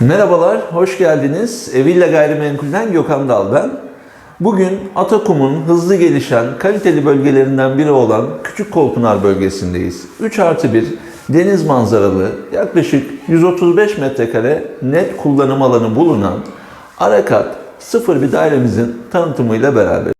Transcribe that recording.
Merhabalar, hoş geldiniz. Evilla Gayrimenkul'den Gökhan Dal ben. Bugün Atakum'un hızlı gelişen, kaliteli bölgelerinden biri olan Küçük Kolpınar bölgesindeyiz. 3 artı 1 deniz manzaralı, yaklaşık 135 metrekare net kullanım alanı bulunan Arakat sıfır bir dairemizin tanıtımıyla beraber.